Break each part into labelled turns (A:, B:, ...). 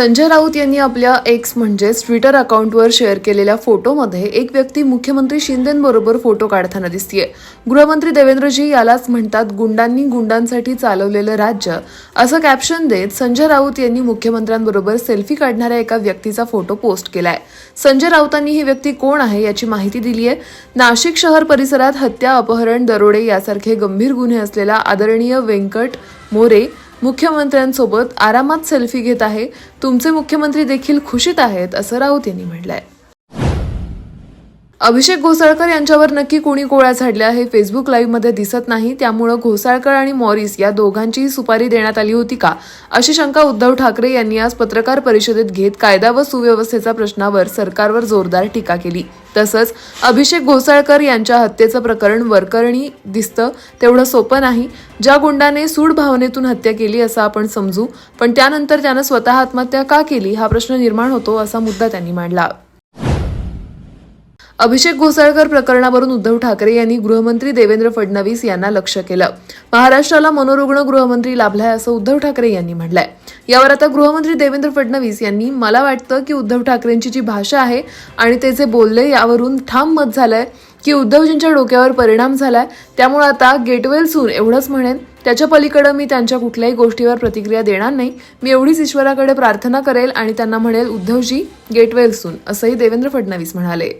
A: संजय राऊत यांनी आपल्या एक्स म्हणजेच ट्विटर अकाउंटवर शेअर केलेल्या फोटोमध्ये एक व्यक्ती मुख्यमंत्री शिंदेंबरोबर फोटो काढताना दिसतीये. गृहमंत्री देवेंद्रजी यालाच म्हणतात गुंडांनी गुंडांसाठी चालवलेलं राज्य. असं कॅप्शन देत संजय राऊत यांनी मुख्यमंत्र्यांबरोबर सेल्फी काढणाऱ्या एका व्यक्तीचा फोटो पोस्ट केलाय. संजय राऊतांनी ही व्यक्ती कोण आहे याची माहिती दिली आहे नाशिक शहर परिसरात हत्या अपहरण दरोडे यासारखे गंभीर गुन्हे असलेला आदरणीय व्यंकट मोरे मुख्यमंत्र्यांसोबत आरामात सेल्फी घेत आहे. तुमचे मुख्यमंत्री देखील खुशीत आहेत असं राऊत यांनी म्हटलंय. अभिषेक घोसाळकर यांच्यावर नक्की कोणी गोळ्या झाडल्या हे फेसबुक लाईव्हमध्ये दिसत नाही. त्यामुळं घोसाळकर आणि मॉरिस या दोघांचीही सुपारी देण्यात आली होती का? अशी शंका उद्धव ठाकरे यांनी आज पत्रकार परिषदेत घेत कायदा व सुव्यवस्थेचा प्रश्नावर सरकारवर जोरदार टीका केली. तसंच अभिषेक घोसाळकर यांच्या हत्येचं प्रकरण वरकरणी दिसतं तेवढं सोपं नाही. ज्या गुंडाने सूड भावनेतून हत्या केली असं आपण समजू पण त्यानंतर त्यानं स्वतः आत्महत्या का केली हा प्रश्न निर्माण होतो असा मुद्दा त्यांनी मांडला. अभिषेक घोसाळकर प्रकरणावरून उद्धव ठाकरे यांनी गृहमंत्री देवेंद्र फडणवीस यांना लक्ष केलं. महाराष्ट्राला मनोरुग्ण गृहमंत्री लाभलाय असं उद्धव ठाकरे यांनी म्हटलंय. यावर आता गृहमंत्री देवेंद्र फडणवीस यांनी मला वाटतं की उद्धव ठाकरेंची जी भाषा आहे आणि ते जे बोलले यावरून ठाम मत झालंय की उद्धवजींच्या डोक्यावर परिणाम झालाय. त्यामुळे आता गेटवेल सून एवढंच म्हणेन. त्याच्या पलीकडे मी त्यांच्या कुठल्याही गोष्टीवर प्रतिक्रिया देणार नाही. मी एवढीच ईश्वराकडे प्रार्थना करेल आणि त्यांना म्हणेल उद्धवजी गेटवेल सून असंही देवेंद्र फडणवीस म्हणाले.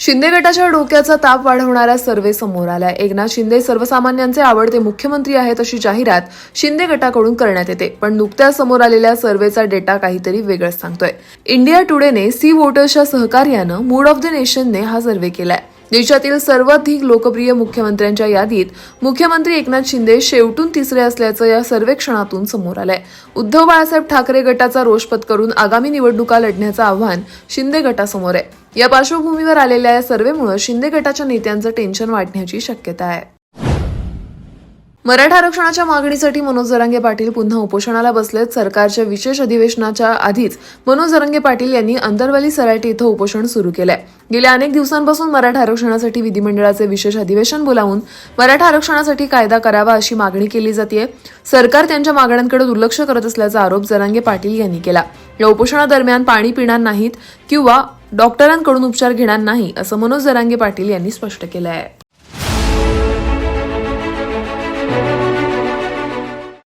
A: शिंदे गटाच्या डोक्याचा ताप वाढवणारा सर्वे समोर आलाय. एकनाथ शिंदे सर्वसामान्यांचे आवडते मुख्यमंत्री आहेत अशी जाहिरात शिंदे गटाकडून करण्यात येते. पण नुकत्याच समोर आलेल्या सर्वेचा डेटा काहीतरी वेगळंच सांगतोय. इंडिया टुडेने सी वोटर्सच्या सहकार्यानं मूड ऑफ द नेशनने हा सर्वे केलाय. देशातील सर्वाधिक लोकप्रिय मुख्यमंत्र्यांच्या यादीत मुख्यमंत्री एकनाथ शिंदे शेवटून तिसरे असल्याचं या सर्वेक्षणातून समोर आलंय. उद्धव बाळासाहेब ठाकरे गटाचा रोष पत्करून आगामी निवडणुका लढण्याचं आव्हान शिंदे गटासमोर आहे. या पार्श्वभूमीवर आलेल्या या सर्व्हेमुळे शिंदे गटाच्या नेत्यांचं टेन्शन वाढण्याची शक्यता आहे. मराठा आरक्षणाच्या मागणीसाठी मनोज जरांगे पाटील पुन्हा उपोषणाला बसलेत. सरकारच्या विशेष अधिवेशनाच्या आधीच मनोज जरांगे पाटील यांनी अंतरवली सराटी इथं उपोषण सुरू केलंय. गेल्या अनेक दिवसांपासून मराठा आरक्षणासाठी विधिमंडळाचे विशेष अधिवेशन बोलावून मराठा आरक्षणासाठी कायदा करावा अशी मागणी केली जाते सरकार त्यांच्या मागण्यांकडे दुर्लक्ष करत असल्याचा आरोप जरांगे पाटील यांनी केला. या उपोषणादरम्यान पाणी पिणार नाहीत किंवा डॉक्टरांकडून उपचार घेणार नाही असं मनोज जरांगे पाटील यांनी स्पष्ट केलं आहे Thank you.